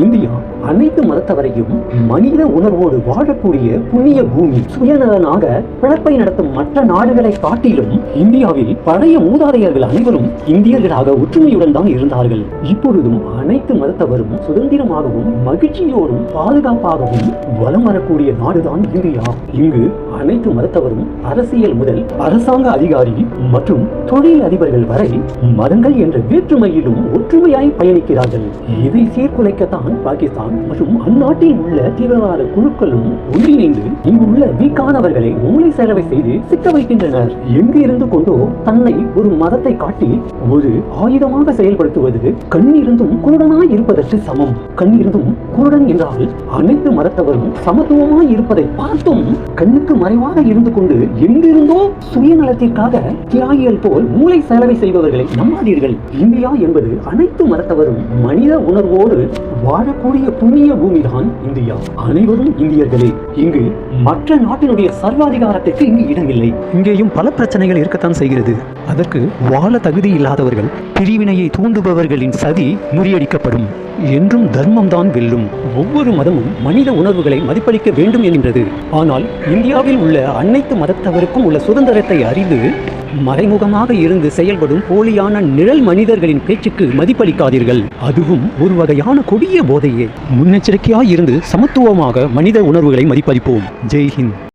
India அனைத்து மதத்தவரையும் மனித உணர்வோடு வாழக்கூடிய புண்ணிய பூமி சுயநலனாக பிழப்பை நடத்தும் மற்ற நாடுகளை காட்டிலும் இந்தியாவில் பழைய மூதாதையர்கள் அனைவரும் இந்தியர்களாக ஒற்றுமையுடன் தான் இருந்தார்கள். இப்பொழுதும் அனைத்து மதத்தவரும் சுதந்திரமாகவும் மகிழ்ச்சியோடும் பாதுகாப்பாகவும் வலம் வரக்கூடிய நாடுதான் இந்தியா. இங்கு அனைத்து மதத்தவரும் அரசியல் முதல் அரசாங்க அதிகாரி மற்றும் தொழில் அதிபர்கள் வரை மதங்கள் என்ற வேற்றுமையிலும் ஒற்றுமையாய் பயணிக்கிறார்கள். இதை சீர்குலைக்கத்தான் பாகிஸ்தான் மற்றும் அந்நாட்டில் உள்ள தீவிரவாத குழுக்களும் ஒன்றிணைந்து இங்குள்ள வீக்கானவர்களை மூளை செலவை செய்து சிக்க வைக்கின்றனர் எங்கு இருந்து கொண்டோ தன்னை ஒரு மதத்தை காட்டி ஒரு ஆயுதமாக செயல்படுத்துவது கண்ணிருந்தும் குருடனாய் இருப்பதற்கு சமம். கண்ணிருந்தும் குருடன் என்றால் அனைத்து மதத்தவரும் சமத்துவமாய் இருப்பதை பார்த்தும் கண்ணுக்கு மறைவாக இருந்து கொண்டு எங்கிருந்தோ சுயநலத்திற்காக தியாகிகள் போல் மூளை செலவை செய்பவர்களை நம்பாதீர்கள். இந்தியா என்பது அனைத்து மதத்தவரும் மனித உணர்வோடு வாழக்கூடிய புண்ணிய பூமிதான் இந்தியா. அனைவரும் இந்தியர்களே இங்கு மற்ற நாட்டினுடைய சர்வாதிகாரத்திற்கு இங்கு இடமில்லை. இங்கேயும் பல பிரச்சனைகள் இருக்கத்தான் செய்கிறது. அதற்கு வாழ தகுதி இல்லாதவர்கள் பிரிவினையை தூண்டுபவர்களின் சதி முறியடிக்கப்படும். என்றும் தர்மம்தான் வெல்லும். ஒவ்வொரு மதமும் மனித உணர்வுகளை மதிப்பளிக்க வேண்டும் என்கின்றது. ஆனால் இந்தியாவில் உள்ள அனைத்து மதத்தவருக்கும் உள்ள சுதந்திரத்தை அறிந்து மறைமுகமாக இருந்து செயல்படும் போலியான நிழல் மனிதர்களின் பேச்சுக்கு மதிப்பளிக்காதீர்கள். அதுவும் ஒரு வகையான கொடிய போதையே. முன்னெச்சரிக்கையாய் இருந்து சமத்துவமாக மனித உணர்வுகளை மதிப்பளிப்போம். ஜெய்ஹிந்த்